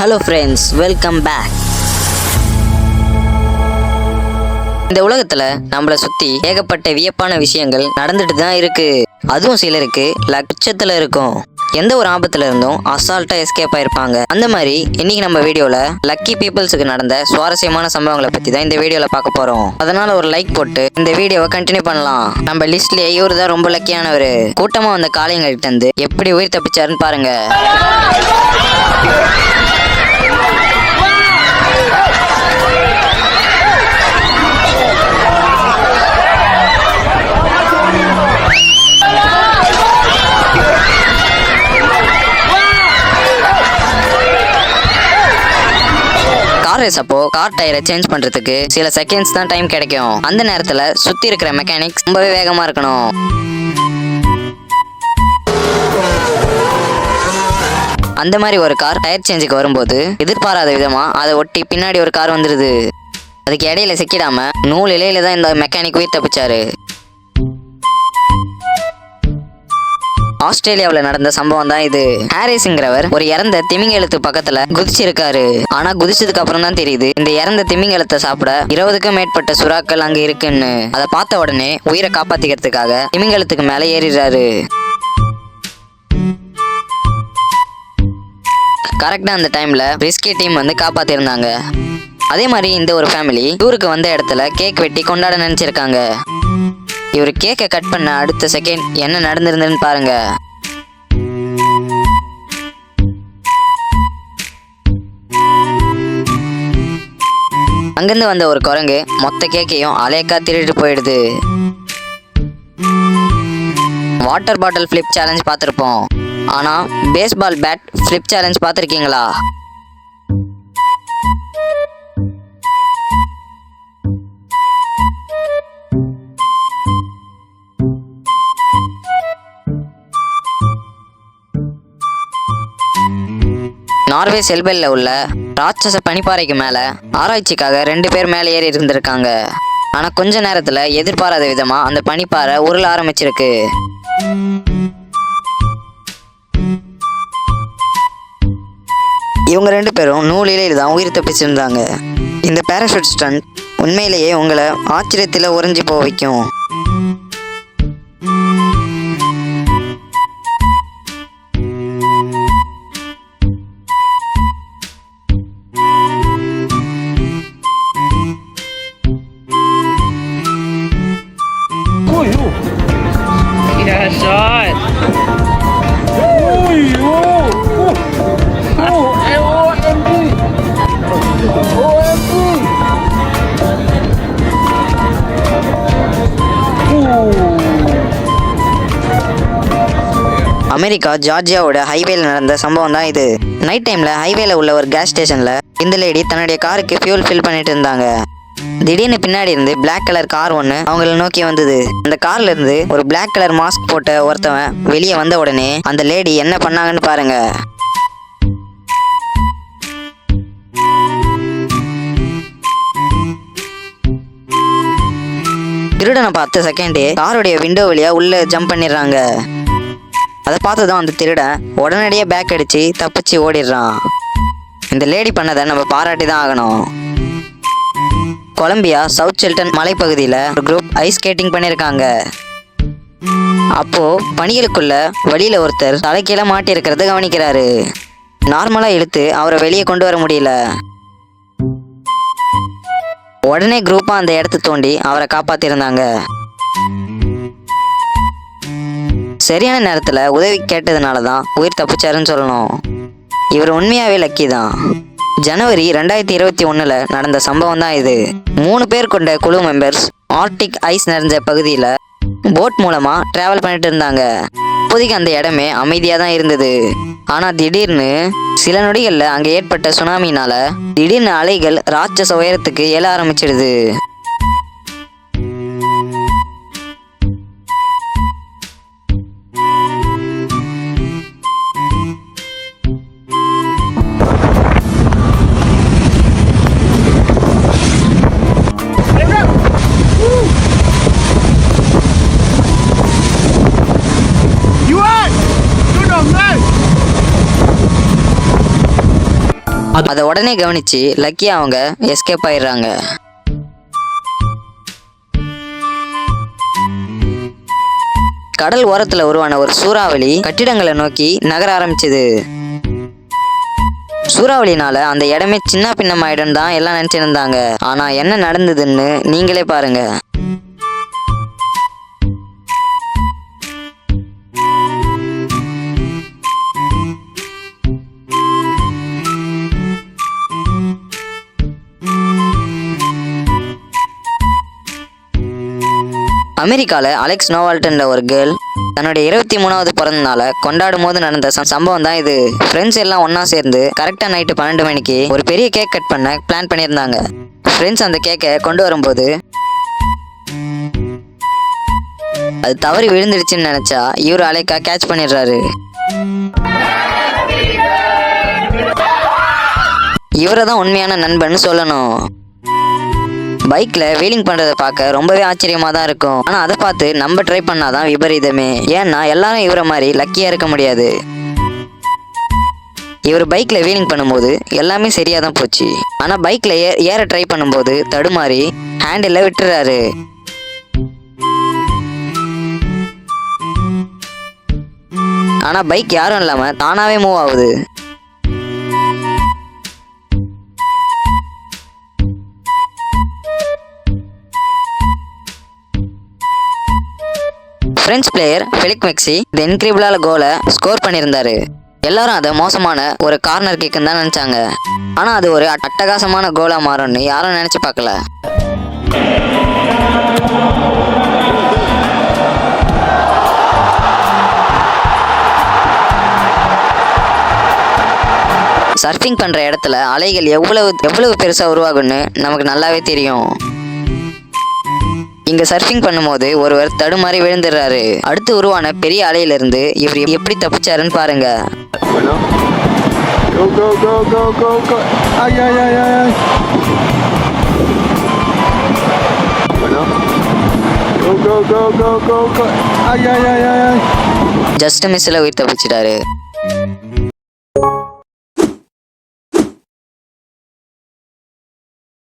Hello friends welcome back இந்த உலகத்துல நம்மளை சுத்தி ஏகப்பட்ட வியப்பான விஷயங்கள் நடந்துட்டு தான் இருக்கு. அதுவும் சிலருக்கு லட்சத்துல இருக்கும். எந்த ஒரு ஆபத்துல இருந்தும் அசால்ட்டா எஸ்கேப் ஆயிருப்பாங்க. அந்த மாதிரி இன்னைக்கு நம்ம வீடியோல லக்கி பீப்புள்ஸுக்கு நடந்த சுவாரஸ்யமான சம்பவங்களை பத்தி தான் இந்த வீடியோல பார்க்க போறோம். அதனால ஒரு லைக் போட்டு இந்த வீடியோவை கண்டினியூ பண்ணலாம். நம்ம லிஸ்ட்லயே இவரு தான் ரொம்ப லக்கியானவர் கூட்டமா வந்த காளைங்கள்ட்ட இருந்து எப்படி உயிர் தப்பிச்சாருன்னு பாருங்க. கார் ரேஸ் அப்போ கார் டயரை சேஞ்ச் பண்றதுக்கு சில செகண்ட்ஸ் தான் டைம் கிடைக்கும். அந்த நேரத்துல சுத்தி இருக்கிற மெக்கானிக்ஸ் ரொம்பவே வேகமா இருக்கணும். அந்த மாதிரி ஒரு கார் டயர் சேஞ்சுக்கு வரும்போது எதிர்பாராத விதமா அதை ஒட்டி பின்னாடி ஒரு கார் வந்துருது. அதுக்கு இடையில சிக்கிடாம நூல் இலையில தான் இந்த மெக்கானிக் உயிர் தப்பிச்சாரு. ஆஸ்திரேலியாவில் நடந்த சம்பவம் தான் இது. ஹாரிஸ்ங்கிறவர் ஒரு இறந்த திமிங்கலத்து பக்கத்துல குதிச்சிருக்காரு. ஆனா குதிச்சதுக்கு அப்புறம் தான் தெரியுது இந்த இறந்த திமிங்கலத்தை சாப்பிட இருபதுக்கும் மேற்பட்ட சுறாக்கள் அங்க இருக்குன்னு. அதை பார்த்த உடனே உயிரை காப்பாத்திக்கிறதுக்காக திமிங்கலத்துக்கு மேல ஏறிடுறாரு. கரெக்டா அந்த டைம்ல ரெஸ்கியூ டீம் வந்து காப்பாத்திருந்தாங்க. அதே மாதிரி இந்த ஒரு ஃபேமிலி டூருக்கு வந்த இடத்துல கேக் வெட்டி கொண்டாட நினைச்சிருக்காங்க. இவர் கேக்கை கட் பண்ண அடுத்த செகண்ட் என்ன நடந்திருந்ததுன்னு பாருங்க. அங்கிருந்து வந்த ஒரு குரங்கு மொத்த கேக்கையும் அலேக்கா திருட்டு போயிடுது. வாட்டர் பாட்டில் ஃப்ளிப் சேலஞ்ச் பார்த்துருப்போம். ஆனால் பேஸ்பால் பேட் ஃப்ளிப் சேலஞ்ச் பார்த்துருக்கீங்களா? நார்வே செல்பெல்ல உள்ள ராட்சச பனிப்பாறைக்கு மேல ஆராய்ச்சிக்காக ரெண்டு பேர் மேலே ஏறி இருந்திருக்காங்க. ஆனா கொஞ்ச நேரத்துல எதிர்பாராத விதமா அந்த பனிப்பாறை உருள ஆரம்பிச்சிருக்கு. இவங்க ரெண்டு பேரும் நூலிலே தான் உயிர் தப்பிச்சிருந்தாங்க. இந்த பேராஷூட் ஸ்டண்ட் உண்மையிலேயே உங்களை ஆச்சரியத்தில் உறைஞ்சி போக வைக்கும். அமெரிக்கா ஜார்ஜியாவோட ஹைவேல நடந்த சம்பவம் தான் இது. நைட் டைம்ல ஹைவேல உள்ள ஒரு கேஸ் ஸ்டேஷன்ல இந்த லேடி தன்னுடைய காருக்கு ஃபியூல் ஃபில் பண்ணிட்டு இருந்தாங்க. திடீர்னு பின்னாடி இருந்து பிளாக் கலர் கார் ஒன்று அவங்கள நோக்கி வந்தது. அந்த கார்ல இருந்து ஒரு பிளாக் கலர் மாஸ்க் போட்ட ஒருத்தவன் வெளியே வந்த உடனே அந்த லேடி என்ன பண்ணாங்கன்னு பாருங்க. திருடனை பார்த்த செகண்டே காருடைய விண்டோ வழியா உள்ள ஜம்ப் பண்ணிடுறாங்க. அதை பார்த்ததும் அந்த திருடன் உடனடியாக பேக் அடிச்சு தப்பிச்சு ஓடிடுறான். இந்த லேடி பண்ணதை நம்ம பாராட்டி தான் ஆகணும். கொலம்பியா சவுத் சில்டன் மலைப்பகுதியில் ஒரு குரூப் ஐஸ் ஸ்கேட்டிங் பண்ணியிருக்காங்க அப்போ பணிகளுக்குள்ள வழியில ஒருத்தர் தலைக்கீழ மாட்டி இருக்கிறத கவனிக்கிறாரு நார்மலா இழுத்து அவரை வெளியே கொண்டு வர முடியல. உடனே குரூப்பா அந்த இடத்த தோண்டி அவரை காப்பாத்திருந்தாங்க. சரியான நேரத்தில் உதவி கேட்டதுனால தான் உயிர் தப்பிச்சாருன்னு சொல்லணும். இவர் உண்மையாகவே லக்கி தான். ஜனவரி ரெண்டாயிரத்தி இருபத்தி ஒன்றில் நடந்த சம்பவம் தான் இது. மூணு பேர் கொண்ட குழு மெம்பர்ஸ் ஆர்டிக் ஐஸ் நிறைஞ்ச பகுதியில் போட் மூலமாக ட்ராவல் பண்ணிட்டு இருந்தாங்க. இப்போதைக்கு அந்த இடமே அமைதியாக தான் இருந்தது. ஆனால் திடீர்னு சில நொடிகளில் அங்கே ஏற்பட்ட சுனாமினால் திடீர்னு அலைகள் ராட்சச உயரத்துக்கு எழ ஆரம்பிச்சிடுது. அதை உடனே கவனிச்சு லக்கி அவங்க எஸ்கேப் ஆயிடுறாங்க. கடல் ஓரத்துல உருவான ஒரு சூறாவளி கட்டிடங்களை நோக்கி நகர ஆரம்பிச்சது. சூறாவளினால அந்த இடமே சின்ன பின்னமாயிடும் தான் எல்லாம் நினைச்சிருந்தாங்க. ஆனா என்ன நடந்ததுன்னு நீங்களே பாருங்க. அமெரிக்கால அலெக்ஸ் நோவால்டன்ற ஒரு கேர்ள். தன்னுடைய இருபத்தி மூணாவது பிறந்த நாளை கொண்டாடும் போது நடந்த சம்பவம் தான் இது. ஃப்ரெண்ட்ஸ் எல்லாம் ஒன்றா சேர்ந்து கரெக்டாக நைட்டு பன்னெண்டு மணிக்கு ஒரு பெரிய கேக் கட் பண்ண பிளான் பண்ணியிருந்தாங்க. ஃப்ரெண்ட்ஸ் அந்த கேக்கை கொண்டு வரும்போது அது தவறி விழுந்துடுச்சுன்னு நினைச்சா இவர் அலைக்கா கேட்ச் பண்ணிடுறாரு. இவரை தான் உண்மையான நண்பன் சொல்லணும். பைக்ல வீலிங் பண்றத பார்க்க ரொம்பவே ஆச்சரியமா தான் இருக்கும். ஆனா அதை பார்த்து நம்ம ட்ரை பண்ணாதான் விபரீதமே. ஏன்னா எல்லாரும் இவரை மாதிரி லக்கியா இருக்க முடியாது. இவர் பைக்ல வீலிங் பண்ணும்போது எல்லாமே சரியா தான் போச்சு. ஆனா பைக்ல ஏ ஏற ட்ரை பண்ணும்போது தடுமாறி ஹேண்டில் விட்டுறாரு. ஆனா பைக் யாரும் இல்லாம தானாவே மூவ் ஆகுது. பிரெஞ்சு பிளேயர் ஃபெலிக் மெக்ஸி இந்த இன்கிரிபிளால கோலை ஸ்கோர் பண்ணியிருந்தாரு. எல்லாரும் அதை மோசமான ஒரு கார்னர் கிக்குன்னு தான் நினச்சாங்க. ஆனால் அது ஒரு அட்டகாசமான கோலாக மாறும்னு யாரும் நினச்சி பார்க்கல. சர்ஃபிங் பண்ணுற இடத்துல அலைகள் எவ்வளவு எவ்வளவு பெருசாக உருவாகும்னு நமக்கு நல்லாவே தெரியும். இங்க சர்ஃபிங் பண்ணும்போது ஒருவர் தடுமாறி விழுந்துடுறாரு. அடுத்து உருவான பெரிய அலையிலிருந்து இவர் எப்படி தப்பிச்சாருன்னு பாருங்க. ஜஸ்ட் மிஸ்ல உயிர் தப்பிச்சிட்டாரு.